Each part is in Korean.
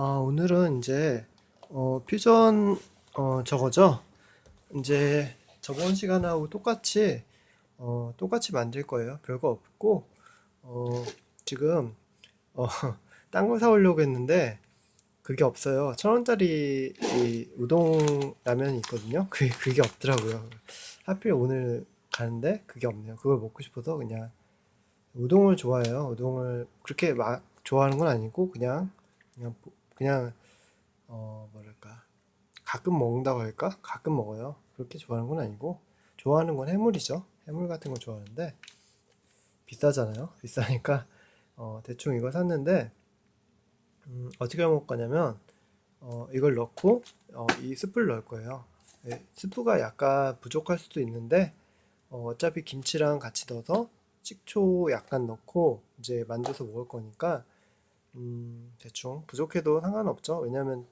아, 오늘은 이제 어, 퓨전 어, 저거죠. 이제 저번 시간하고 똑같이 어, 똑같이 만들 거예요. 별거 없고 어, 지금 어, 딴 거 사오려고 했는데 그게 없어요. 천 원짜리 이 우동 라면이 있거든요. 그게 그게 없더라고요. 하필 오늘 가는데 그게 없네요. 그걸 먹고 싶어서 그냥 우동을 좋아해요. 우동을 그렇게 막 좋아하는 건 아니고 그냥 그냥 보- 그냥 어 뭐랄까 가끔 먹는다고 할까? 가끔 먹어요. 그렇게 좋아하는 건 아니고 좋아하는 건 해물이죠. 해물 같은 거 좋아하는데 비싸잖아요. 비싸니까 어 대충 이거 샀는데 음, 어떻게 먹을 거냐면 어 이걸 넣고 어, 이 스프를 넣을 거예요. 예, 스프가 약간 부족할 수도 있는데 어, 어차피 김치랑 같이 넣어서 식초 약간 넣고 이제 만들어서 먹을 거니까 음, 대충 부족해도 상관없죠. 왜냐면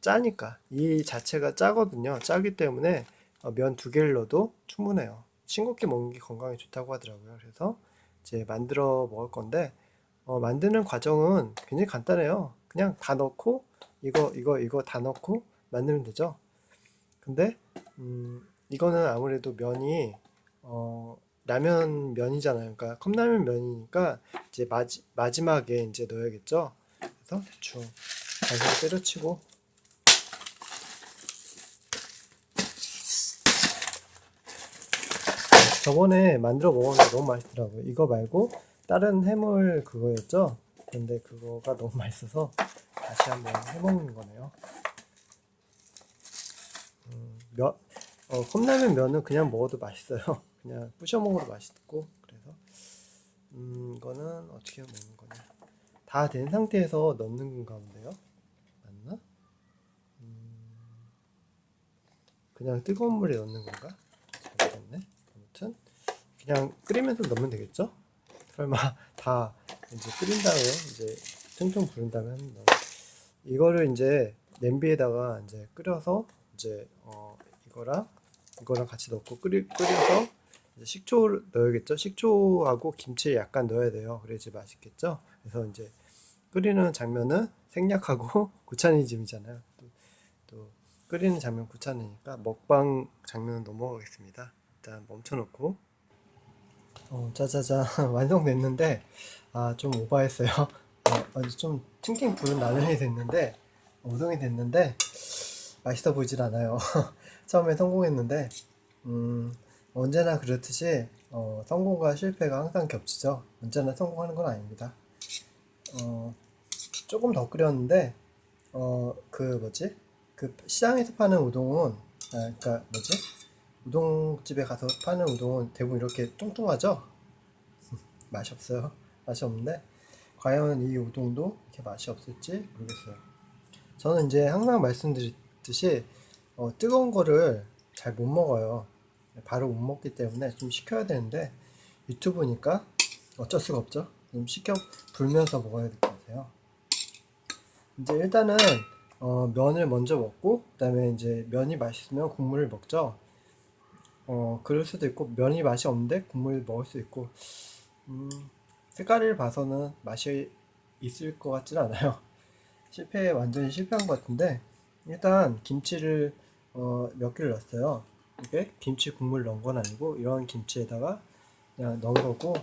짜니까 이 자체가 짜거든요. 짜기 때문에 어, 면두 개를 넣어도 충분해요. 싱겁게 먹는 게 건강에 좋다고 하더라고요. 그래서 이제 만들어 먹을 건데 어, 만드는 과정은 굉장히 간단해요. 그냥 다 넣고 이거 이거 이거 다 넣고 만들면 되죠. 근데 음, 이거는 아무래도 면이 어, 라면 면이잖아요. 그러니까 컵라면 면이니까 이제 마지, 마지막에 이제 넣어야겠죠. 그래서 대충 간장 때려치고 저번에 만들어 먹었는데 너무 맛있더라고요. 이거 말고 다른 해물 그거였죠. 근데 그거가 너무 맛있어서 다시 한번 해먹는 거네요. 음, 면, 어, 컵라면 면은 그냥 먹어도 맛있어요. 그냥 부셔 먹어도 맛있고 그래서 음, 이거는 어떻게 먹는 거냐? 다 된 상태에서 넣는 건가 본데요? 맞나? 음, 그냥 뜨거운 물에 넣는 건가? 잘모르겠네. 아무튼 그냥 끓이면서 넣으면 되겠죠? 설마 다 이제 끓인 다음에 이제 퉁퉁 부른 다음에 하는 거. 이거를 이제 냄비에다가 이제 끓여서 이제 어 이거랑 이거랑 같이 넣고 끓이 끓여서 이제 식초를 넣어야겠죠? 식초하고 김치를 약간 넣어야 돼요. 그래야지 맛있겠죠? 그래서 이제 끓이는 장면은 생략하고 구차니즘이잖아요. 또, 또 끓이는 장면 구차니니까 먹방 장면은 넘어가겠습니다. 일단 멈춰놓고 어, 짜자자 완성됐는데 아 좀 오버했어요. 어, 아주 좀 팅팅 부른 라면이 됐는데 우동이 됐는데 맛있어 보이질 않아요. 처음에 성공했는데 음, 언제나 그렇듯이 어, 성공과 실패가 항상 겹치죠. 언제나 성공하는 건 아닙니다. 어, 조금 더 끓였는데 어, 그 뭐지? 그 시장에서 파는 우동은 아, 그러니까 뭐지? 우동집에 가서 파는 우동은 대부분 이렇게 뚱뚱하죠? 맛이 없어요. 맛이 없는데 과연 이 우동도 이렇게 맛이 없을지 모르겠어요. 저는 이제 항상 말씀드렸듯이 어, 뜨거운 거를 잘 못 먹어요. 바로 못 먹기 때문에 좀 식혀야 되는데 유튜브니까 어쩔 수가 없죠. 좀 식혀 불면서 먹어야 될 것 같아요. 이제 일단은 어, 면을 먼저 먹고 그다음에 이제 면이 맛있으면 국물을 먹죠. 어 그럴 수도 있고 면이 맛이 없는데 국물 먹을 수 있고 음, 색깔을 봐서는 맛이 있을 것 같진 않아요. 실패 완전히 실패한 것 같은데 일단 김치를 어, 몇 개를 넣었어요. 이게 김치 국물 넣은 건 아니고 이런 김치에다가 그냥 넣은 거고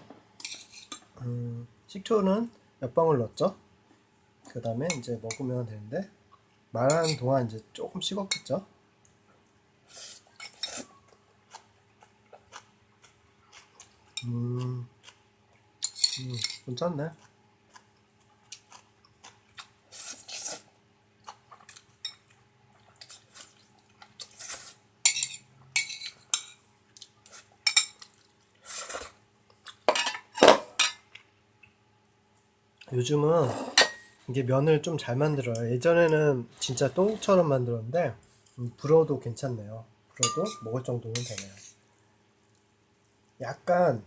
음, 식초는 몇 방울 넣었죠. 그 다음에 이제 먹으면 되는데 말하는 동안 이제 조금 식었겠죠. 음, 음, 괜찮네. 요즘은 이게 면을 좀 잘 만들어요. 예전에는 진짜 똥처럼 만들었는데 음, 불어도 괜찮네요. 불어도 먹을 정도는 되네요. 약간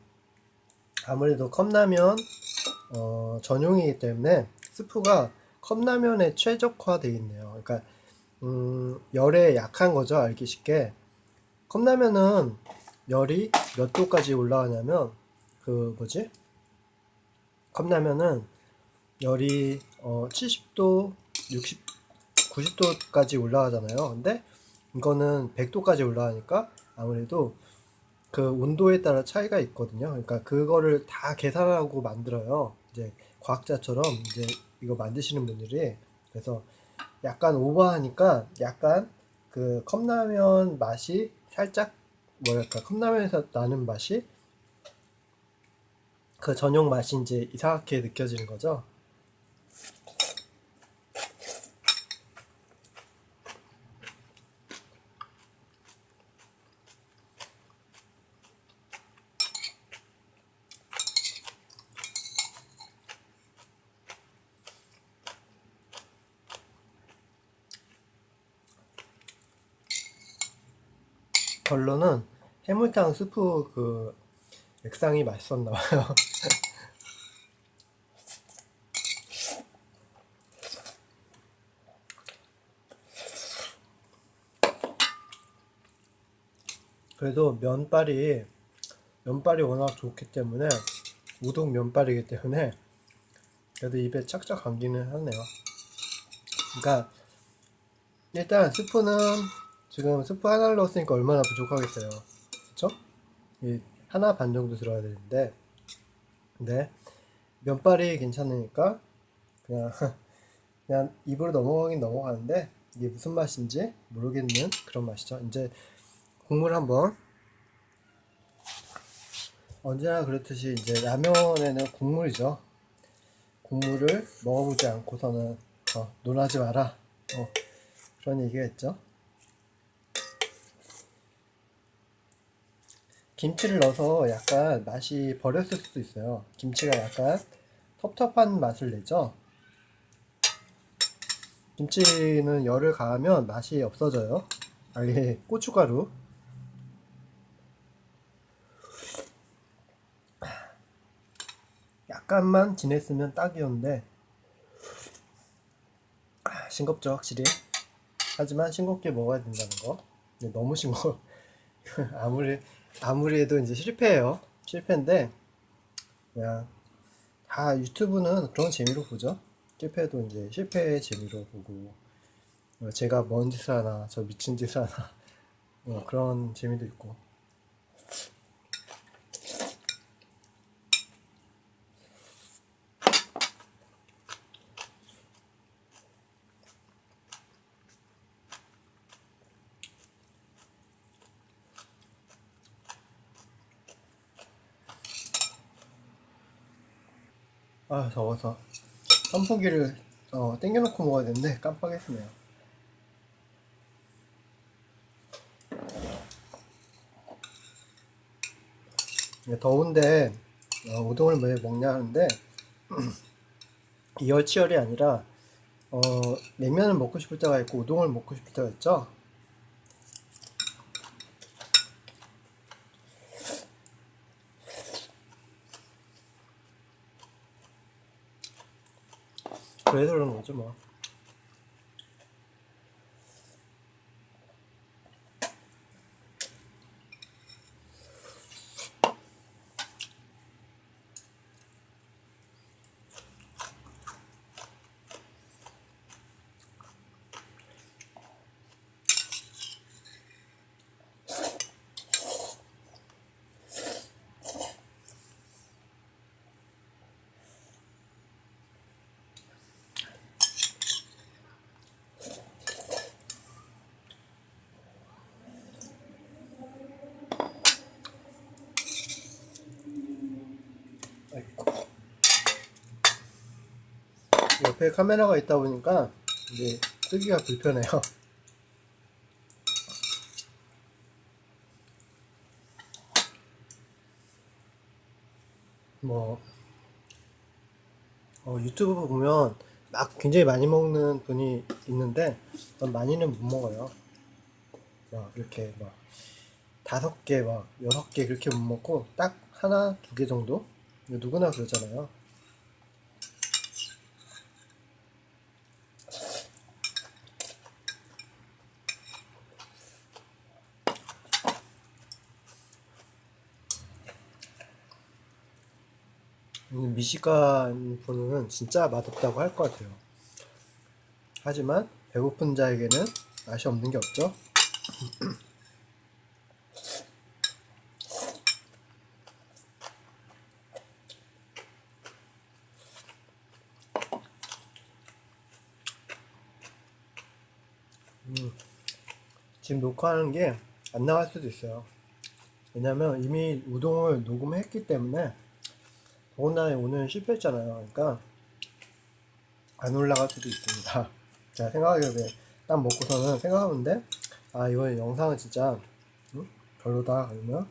아무래도 컵라면 어, 전용이기 때문에 스프가 컵라면에 최적화되어 있네요. 그러니까 음, 열에 약한 거죠. 알기 쉽게. 컵라면은 열이 몇 도까지 올라가냐면 그 뭐지? 컵라면은 열이 어, 70도 60, 90도까지 올라가잖아요. 근데 이거는 100도까지 올라가니까 아무래도 그 온도에 따라 차이가 있거든요. 그러니까 그거를 다 계산하고 만들어요. 이제 과학자처럼 이제 이거 만드시는 분들이 그래서 약간 오버하니까 약간 그 컵라면 맛이 살짝 뭐랄까 컵라면에서 나는 맛이 그 전용 맛이 이제 이상하게 느껴지는 거죠. 해물탕 스프 그 액상이 맛있었나 봐요. 그래도 면발이 면발이 워낙 좋기 때문에 우동 면발이기 때문에 그래도 입에 착착 감기는 하네요. 그러니까 일단 스프는 지금 스프 하나를 넣었으니까 얼마나 부족하겠어요. 하나 반 정도 들어야 되는데 근데 면발이 괜찮으니까 그냥 그냥 입으로 넘어가긴 넘어가는데 이게 무슨 맛인지 모르겠는 그런 맛이죠. 이제 국물 한번 언제나 그렇듯이 이제 라면에는 국물이죠. 국물을 먹어보지 않고서는 어, 논하지 마라. 어, 그런 얘기가 있죠. 김치를 넣어서 약간 맛이 버렸을 수도 있어요. 김치가 약간 텁텁한 맛을 내죠. 김치는 열을 가하면 맛이 없어져요. 아예 고춧가루. 약간만 지냈으면 딱이었는데 아, 싱겁죠 확실히. 하지만 싱겁게 먹어야 된다는 거. 너무 싱거워. 아무리 아무리 해도 이제 실패예요. 실패인데 그냥 다 유튜브는 그런 재미로 보죠. 실패도 이제 실패의 재미로 보고 어, 제가 뭔 짓을 하나 저 미친 짓을 하나 어, 그런 재미도 있고 아 더워서 선풍기를 어, 땡겨놓고 먹어야 되는데 깜빡했네요. 더운데 어, 우동을 왜 먹냐 하는데 이열치열이 아니라 어, 냉면을 먹고 싶을 때가 있고 우동을 먹고 싶을 때가 있죠. 그래서 그런 거죠 옆에 카메라가 있다 보니까 이제 쓰기가 불편해요. 뭐 어, 유튜브 보면 막 굉장히 많이 먹는 분이 있는데 전 많이는 못 먹어요. 막 이렇게 막 다섯 개, 막 여섯 개 그렇게 못 먹고 딱 하나, 두 개 정도? 누구나 그러잖아요. 음, 미식가 분은 진짜 맛없다고 할 것 같아요. 하지만 배고픈 자에게는 맛이 없는 게 없죠. 음, 지금 녹화하는 게 안 나갈 수도 있어요. 왜냐면 이미 우동을 녹음했기 때문에 더군다나 오늘 실패했잖아요. 그러니까 안 올라갈 수도 있습니다. 제가 생각하기에 딱 먹고서는 생각하는데 아 이거 영상은 진짜 응? 별로다 그러면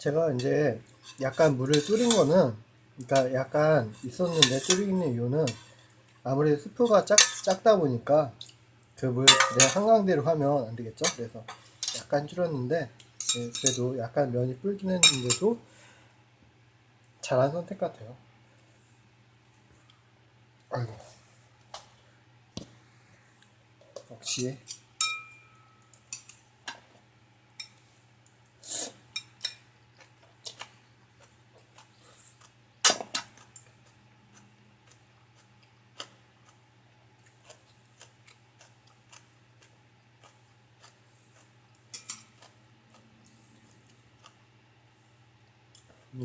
제가 이제 약간 물을 줄인 거는 그러니까 약간 있었는데 줄이는 이유는 아무래도 스프가 작, 작다 보니까 그 물 내 한강대로 하면 안 되겠죠? 그래서 약간 줄였는데 네, 그래도 약간 면이 불긴 했는데도 잘한 선택 같아요. 아이고 역시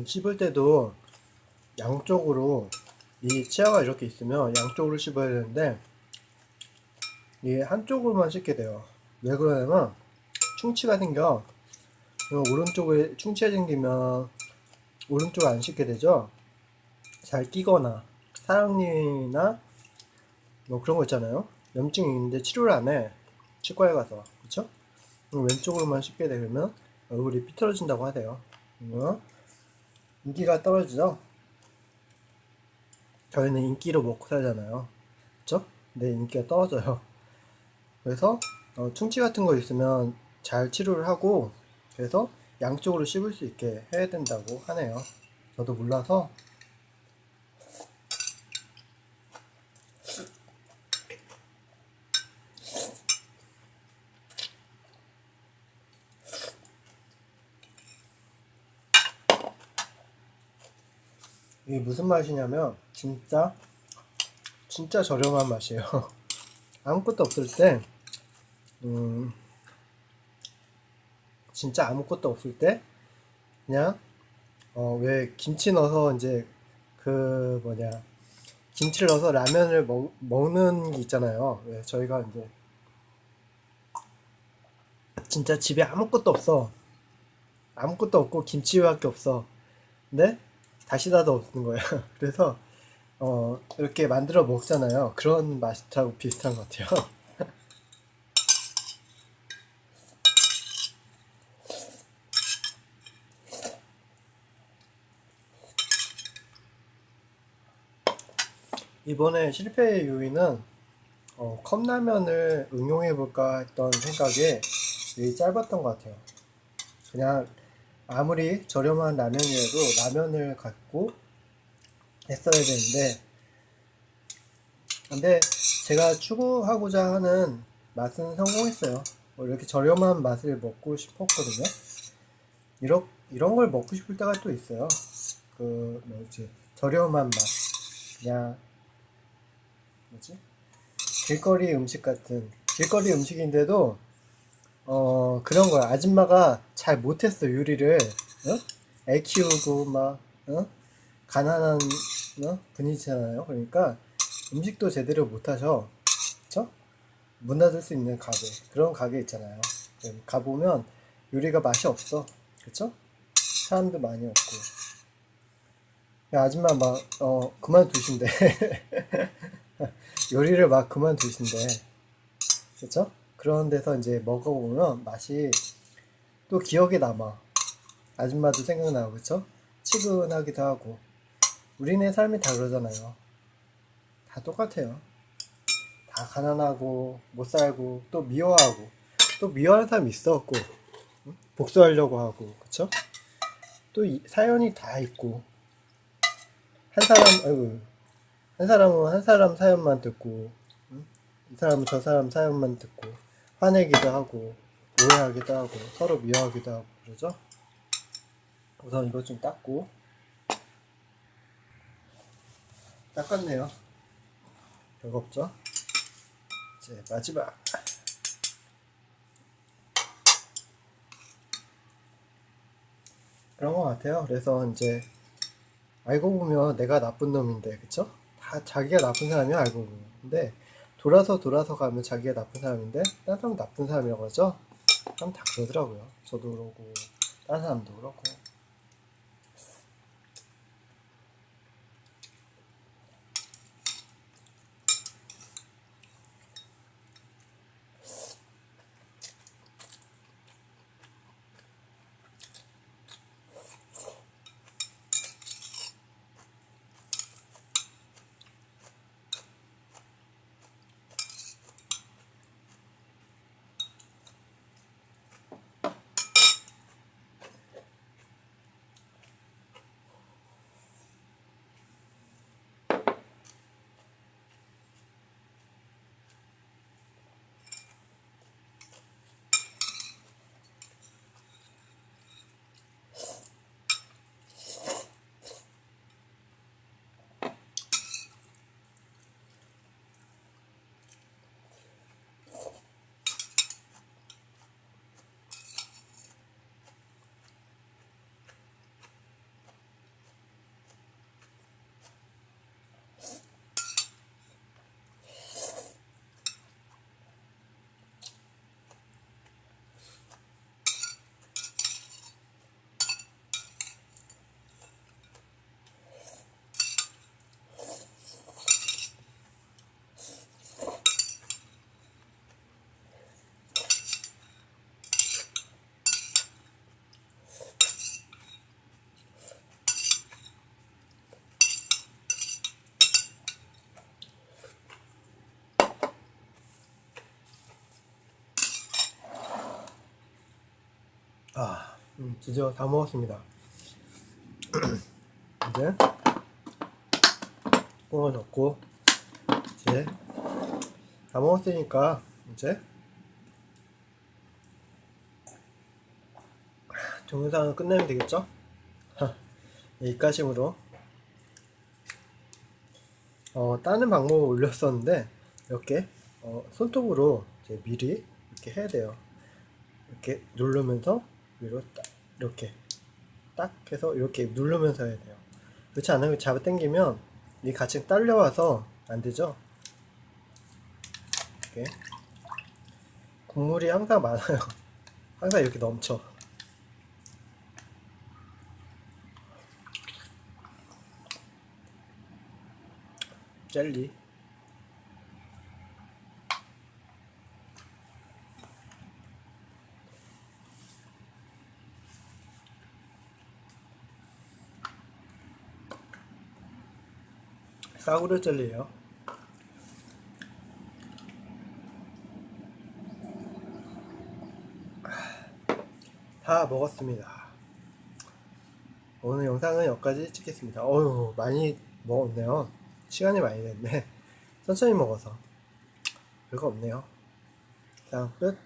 씹을 때도 양쪽으로 이 치아가 이렇게 있으면 양쪽으로 씹어야 되는데 이게 한쪽으로만 씹게 돼요. 왜 그러냐면 충치가 생겨. 오른쪽에 충치가 생기면 오른쪽 안 씹게 되죠. 잘 끼거나 사랑니나 뭐 그런 거 있잖아요. 염증이 있는데 치료를 안 해. 치과에 가서 그렇죠? 왼쪽으로만 씹게 되면 얼굴이 삐뚤어진다고 하대요. 어? 인기가 떨어지죠? 저희는 인기로 먹고 살잖아요. 그쵸? 네, 인기가 떨어져요. 그래서 어, 충치 같은 거 있으면 잘 치료를 하고 그래서 양쪽으로 씹을 수 있게 해야 된다고 하네요. 저도 몰라서 이게 무슨 맛이냐면 진짜 진짜 저렴한 맛이에요. 아무것도 없을 때 음, 진짜 아무것도 없을 때 그냥 어, 왜 김치 넣어서 이제 그 뭐냐 김치를 넣어서 라면을 먹, 먹는 게 있잖아요. 왜 저희가 이제 진짜 집에 아무것도 없어. 아무것도 없고 김치밖에 없어. 근데 다시다도 없는 거야. 그래서 어, 이렇게 만들어 먹잖아요. 그런 맛하고 비슷한 것 같아요. 이번에 실패의 요인은 어, 컵라면을 응용해 볼까 했던 생각에 되게 짧았던 것 같아요. 그냥 아무리 저렴한 라면이라도 라면을 갖고 했어야 되는데 근데 제가 추구하고자 하는 맛은 성공했어요. 뭐 이렇게 저렴한 맛을 먹고 싶었거든요. 이런 이런 걸 먹고 싶을 때가 또 있어요. 그 뭐지 저렴한 맛 그냥 뭐지 길거리 음식 같은 길거리 음식인데도 어 그런 거야 아줌마가 잘 못했어 요리를 어? 애 키우고 막 어? 가난한 어? 분이잖아요 그러니까 음식도 제대로 못하셔 그쵸? 문 닫을 수 있는 가게 그런 가게 있잖아요 네, 가보면 요리가 맛이 없어 그쵸? 사람도 많이 없고 야, 아줌마 막 어 그만두신대 요리를 막 그만두신대. 그쵸? 그런 데서 이제 먹어보면 맛이 또 기억에 남아. 아줌마도 생각나고, 그쵸? 치근하기도 하고. 우리네 삶이 다 그러잖아요. 다 똑같아요. 다 가난하고, 못 살고, 또 미워하고, 또 미워하는 사람 있었고, 응? 복수하려고 하고, 그쵸? 또 이- 사연이 다 있고, 한 사람, 아이고, 한 사람은 한 사람 사연만 듣고, 응? 이 사람은 저 사람 사연만 듣고, 화내기도 하고, 오해하기도 하고, 서로 미워하기도 하고, 그러죠? 우선 이거 좀 닦고, 닦았네요. 별거 없죠? 이제 마지막. 그런 것 같아요. 그래서 이제 알고 보면 내가 나쁜 놈인데, 그쵸? 다 자기가 나쁜 사람이 알고 보면. 근데 돌아서 돌아서 가면 자기가 나쁜 사람인데, 다른 사람 나쁜 사람이라고 하죠? 그럼 다 그러더라고요. 저도 그러고, 다른 사람도 그렇고. 아, 음, 드디어 다 먹었습니다. 이제 뽕을 넣고 이제 다 먹었으니까 이제 동영상을 끝내면 되겠죠? 하, 여기까지로 어, 다른 방법을 올렸었는데 이렇게 어, 손톱으로 미리 이렇게 해야 돼요. 이렇게 누르면서 위로 딱 이렇게 딱 해서 이렇게 누르면서 해야 돼요. 그렇지 않으면 잡아 당기면 이 같이 딸려와서 안 되죠. 이렇게 국물이 항상 많아요. 항상 이렇게 넘쳐. 젤리. 싸구려 젤리예요. 다 먹었습니다. 오늘 영상은 여기까지 찍겠습니다. 어휴 많이 먹었네요. 시간이 많이 됐네. 천천히 먹어서 별거 없네요. 자 끝.